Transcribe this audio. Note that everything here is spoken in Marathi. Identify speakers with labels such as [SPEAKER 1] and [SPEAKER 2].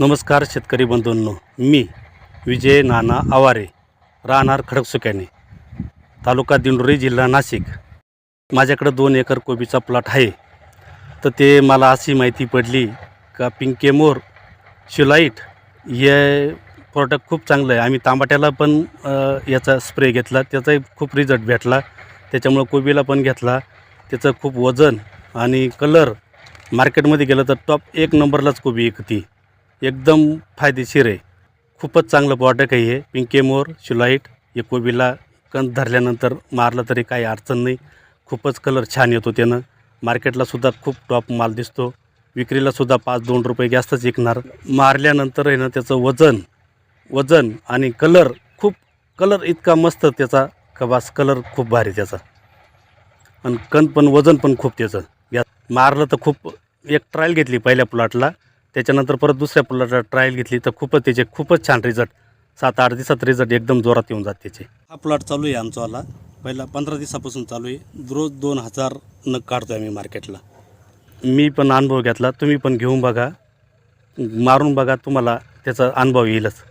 [SPEAKER 1] नमस्कार शेतकरी बंधूंनो मी विजय नाना आवारे राहणार खडकसुक्याने तालुका दिंडोरी जिल्हा नाशिक. माझ्याकडं दोन एकर कोबीचा प्लॉट आहे. तर ते मला अशी माहिती पडली का पिंके मोर शिलाईट हे प्रॉडक्ट खूप चांगलं आहे. आम्ही तांबाट्याला पण याचा स्प्रे घेतला. त्याचाही खूप रिझल्ट भेटला. त्याच्यामुळं कोबीला पण घेतला. त्याचं खूप वजन आणि कलर मार्केटमध्ये गेलं तर टॉप एक नंबरलाच कोबी विकती. एकदम फायदेशीर आहे. खूपच चांगलं प्रॉडक्ट आहे हे. पिंके मोर शिलाईट हे कंद धरल्यानंतर मारलं तरी काही अडचण नाही. खूपच कलर छान येतो त्यानं. मार्केटलासुद्धा खूप टॉप माल दिसतो. विक्रीलासुद्धा पाच दोन रुपये जास्तच विकणार. मारल्यानंतर आहे ना त्याचं वजन वजन आणि कलर खूप कलर इतका मस्त त्याचा कबास कलर खूप भारी त्याचा. आणि कण पण वजन पण खूप त्याचं. या मारलं तर खूप एक ट्रायल घेतली पहिल्या प्लॉटला त्याच्यानंतर परत दुसऱ्या प्लॉटला ट्रायल घेतली तर खूपच त्याचे खूपच छान रिझल्ट सात आठ दिवसात रिझल्ट एकदम जोरात येऊन जात त्याचे. हा प्लॉट चालू आहे आमचावाला पहिला पंधरा दिवसापासून चालू आहे. रोज दोन हजार नग काढतो आम्ही मार्केटला मी पण अनुभव घेतला तुम्ही पण घेऊन बघा. मारून बघा तुम्हाला त्याचा अनुभव येईलच.